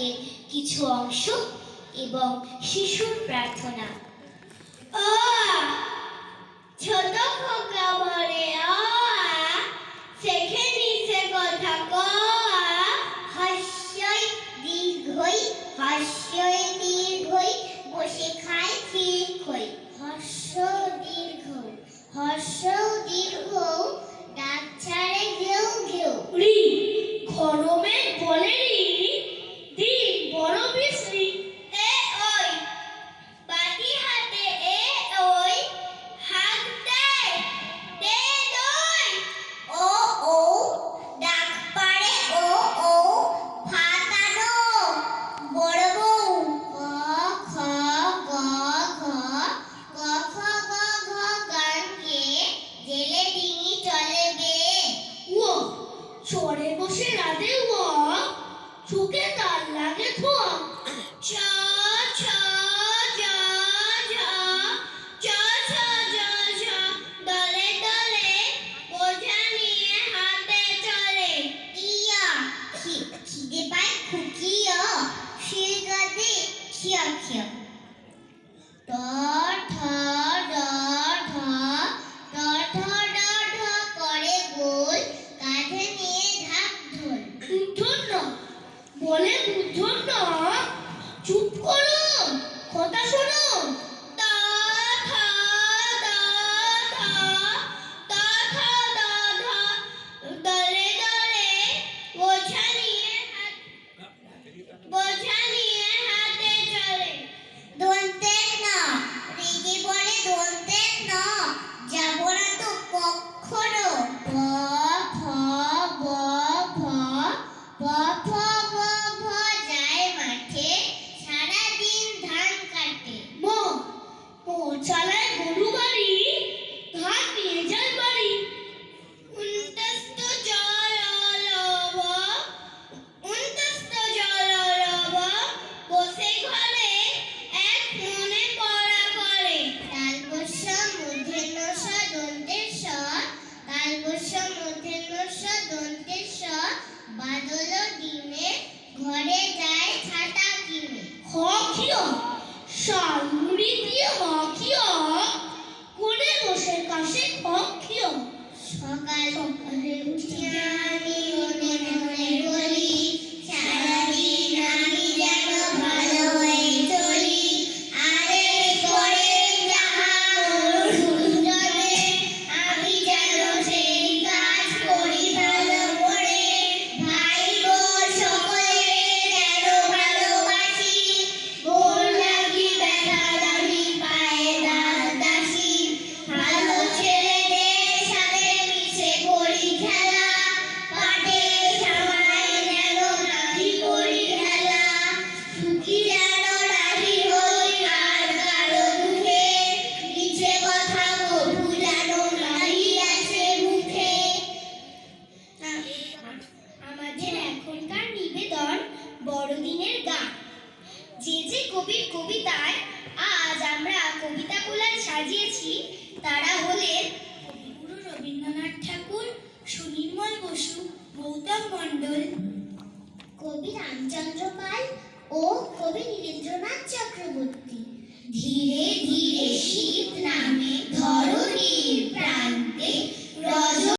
গানের কিছু অংশ এবং শিশুর প্রার্থনা। কথা ক দীর্ঘই দীর্ঘই, বসে খায় ঠিক হর্ষ দীর্ঘ হর্ষ 죽게 달라게 투어 Yeah. বলে বুদ্ধ চুপ করো কথা শোনো What? রসে সকাল সকালে উঠিয়া কবিতায় আজ আমরা কবিতা সাজিয়েছি। তারা হলেন কবিগুরু রবীন্দ্রনাথ ঠাকুর, সুনির্মল বসু, গৌতম মণ্ডল, কবি রামচন্দ্র পাল ও কবি নীরেন্দ্রনাথ চক্রবর্তী। ধীর